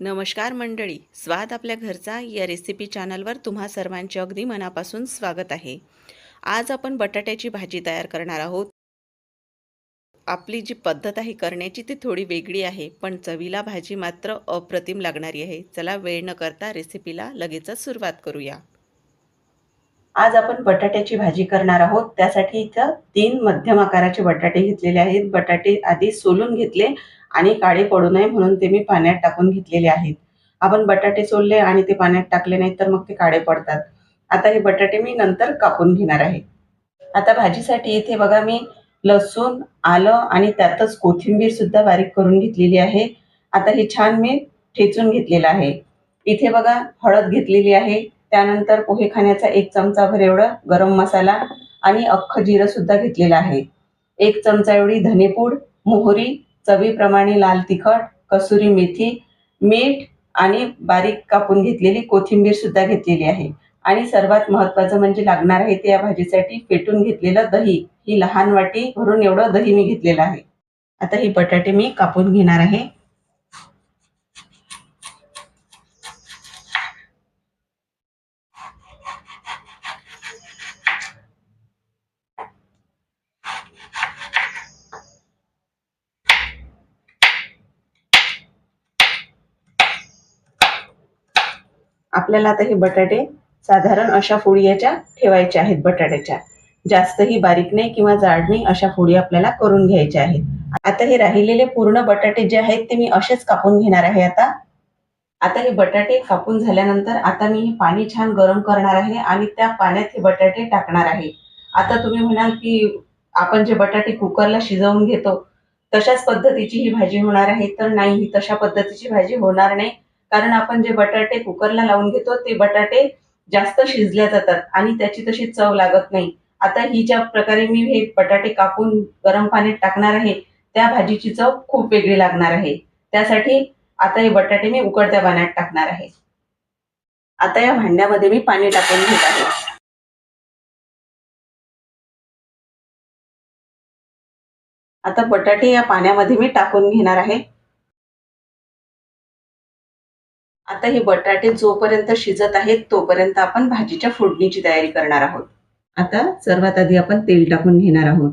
नमस्कार मंडळी स्वाद आपल्या घरचा या रेसिपी चॅनलवर तुम्हा सर्वांचे अगदी मनापासून स्वागत आहे. आज आपण बटाट्याची भाजी तयार करणार आहोत. आपली जी पद्धत आहे करण्याची ती थोडी वेगळी आहे पण चवीला भाजी मात्र अप्रतिम लागणारी आहे. चला वेळ न करता रेसिपीला लगेचच सुरुवात करूया. आज आपण बटाट्याची भाजी करणार आहोत. त्यासाठी इथं तीन मध्यम आकाराचे बटाटे घेतलेले आहेत. बटाटे आधी सोलून घेतले आणि काळे पडू नये म्हणून ते मी पाण्यात टाकून घेतलेले आहेत. आपण बटाटे सोलले आणि ते पाण्यात टाकले नाही तर मग ते काळे पडतात. आता हे बटाटे मी नंतर कापून घेणार आहे. आता भाजीसाठी इथे बघा मी लसूण आलं आणि त्यातच कोथिंबीर सुद्धा बारीक करून घेतलेली आहे. आता हे छान मी ठेचून घेतलेलं आहे. इथे बघा हळद घेतलेली आहे. त्यानंतर पोहे खाण्याचा एक चमचा भर एवढं गरम मसाला आणि अख्खं जिरं सुद्धा घेतलेलं आहे. एक चमचा एवढी धनेपूड मोहरी चवीप्रमाणे लाल तिखट कसुरी मेथी मीठ आणि बारीक कापून घेतलेली कोथिंबीर सुद्धा घेतलेली आहे. आणि सर्वात महत्वाचं म्हणजे लागणार आहे ते या भाजीसाठी फेटून घेतलेलं दही. ही लहान वाटी भरून एवढं दही मी घेतलेलं आहे. आता ही बटाटे मी कापून घेणार आहे. आपल्याला आता हे बटाटे साधारण अशा फोडी याच्या ठेवायच्या आहेत बटाट्याच्या. जास्तही बारीक नाही किंवा जाड नाही अशा फोडी आपल्याला करून घ्यायच्या आहेत. आता हे राहिलेले पूर्ण बटाटे जे आहेत ते मी असेच कापून घेणार आहे आता. आता हे बटाटे कापून झाल्यानंतर आता मी हे पाणी छान गरम करणार आहे आणि त्या पाण्यात हे बटाटे टाकणार आहे. आता तुम्ही म्हणाल की आपण जे बटाटे कुकरला शिजवून घेतो तशाच पद्धतीची ही भाजी होणार आहे. तर नाही ही तशा पद्धतीची भाजी होणार नाही. कारण आपण जे बटाटे कुकरला लावून घेतो ते बटाटे जास्त शिजल्या जातात आणि त्याची तशी चव लागत नाही. आता ही ज्या प्रकारे मी हे बटाटे कापून गरम पाण्यात टाकणार आहे त्या भाजीची चव खूप वेगळी लागणार आहे. त्यासाठी आता हे बटाटे मी उकडत्या पाण्यात टाकणार आहे. आता या भांड्यामध्ये मी पाणी टाकून घेत आहे. आता बटाटे या पाण्यामध्ये मी टाकून घेणार आहे. आता हे बटाटे जोपर्यंत शिजत आहेत तोपर्यंत आपण भाजीच्या फोडणीची तयारी करणार आहोत. आता सर्वात आधी आपण तेल टाकून घेणार आहोत.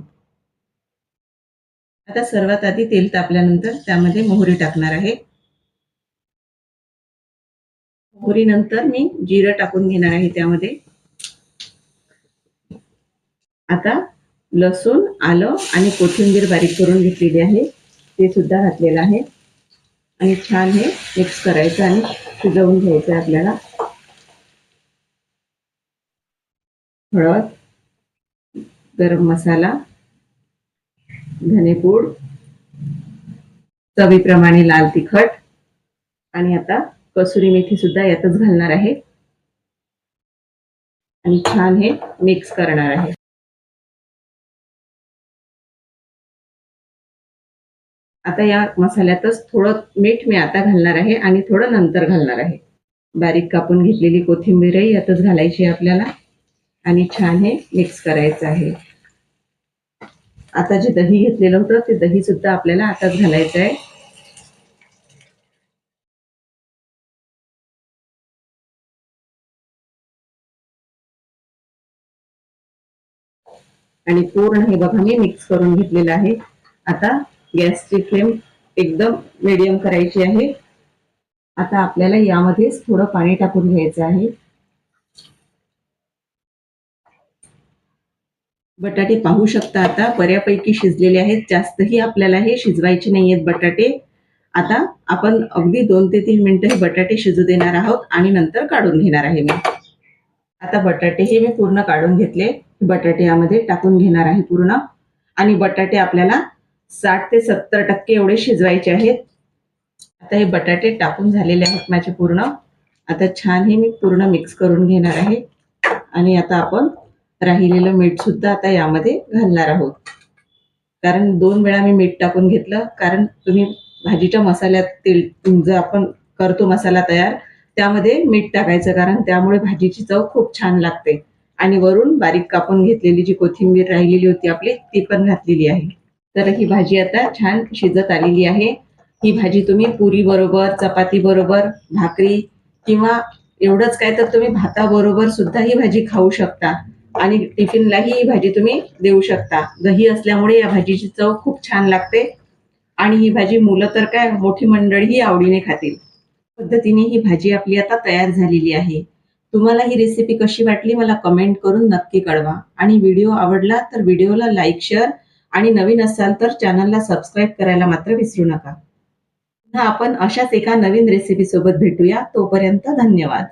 आता सर्वात आधी तेल तापल्यानंतर त्यामध्ये मोहरी टाकणार आहे. मोहरी नंतर मी जिरं टाकून घेणार आहे त्यामध्ये. आता लसूण आलं आणि कोथिंबीर बारीक करून घेतलेली आहे. ते सुद्धा घातलेलं आहे. आणि छान हे मिक्स करायचं आणि शिजवून घ्यायचं आहे आपल्याला. हळद गरम मसाला धनेपूड चवीप्रमाणे लाल तिखट आणि आता कसुरी मेथी सुद्धा यातच घालणार आहे. आणि छान हे मिक्स करणार आहे. आता या मसाल्यातच थोडं मीठ मी आता घालणार आहे आणि थोडं नंतर घालणार आहे. बारीक कापून घेतलेली कोथिंबीरही यातच घालायची आपल्याला. आणि छान हे मिक्स करायचं आहे. आता जे दही घेतलेलं होतं ते दही सुद्धा आपल्याला आताच घालायचं आहे. आणि पूर्ण हे बघा मी मिक्स करून घेतलेलं आहे. आता गॅसची फ्लेम एकदम मिडियम करायची आहे. आता आपल्याला यामध्येच थोडं पाणी टाकून घ्यायचं आहे. बटाटे पाहू शकता आता बऱ्यापैकी शिजलेले आहेत. जास्तही आपल्याला हे शिजवायचे नाही आहेत बटाटे. आता आपण अगदी दोन ते तीन मिनिटं हे बटाटे शिजू देणार आहोत आणि नंतर काढून घेणार आहे मी. आता बटाटे हे मी पूर्ण काढून घेतले. बटाटे यामध्ये टाकून घेणार आहे पूर्ण. आणि बटाटे आपल्याला साठ ते सत्तर टक्के एवढे शिजवायचे आहेत. आता हे बटाटे टाकून झालेले आहेत माझे पूर्ण. आता छान हे मी पूर्ण मिक्स करून घेणार आहे. आणि आता आपण राहिलेलं मीठ सुद्धा आता यामध्ये घालणार आहोत. कारण दोन वेळा मी मीठ टाकून घेतलं. कारण तुम्ही भाजीच्या मसाल्यात तेल जर आपण करतो मसाला तयार त्यामध्ये मीठ टाकायचं. कारण त्यामुळे भाजीची चव खूप छान लागते. आणि वरून बारीक कापून घेतलेली जी कोथिंबीर राहिलेली होती आपली ती पण घातलेली आहे. तर ही भाजी आता छान शिजत आलेली आहे. ही भाजी तुम्ही पुरी बरोबर चपाती बरोबर भाकरी किंवा एवढंच काय तर तुम्ही भाताबरोबर सुद्धा ही भाजी खाऊ शकता. आणि टिफिनलाही ही भाजी तुम्ही देऊ शकता. दही असल्यामुळे या भाजीची चव खूप छान लागते. आणि ही भाजी मुलं तर काय मोठी मंडळीही आवडीने खातील. पद्धतीने ही भाजी आपली आता तयार झालेली आहे. तुम्हाला ही रेसिपी कशी वाटली मला कमेंट करून नक्की कळवा. आणि व्हिडिओ आवडला तर व्हिडिओला लाईक शेअर आणि नवीन असाल तर चॅनलला सबस्क्राईब करायला मात्र विसरू नका. पुन्हा आपण अशाच एका नवीन रेसिपी सोबत भेटूया. तोपर्यंत धन्यवाद.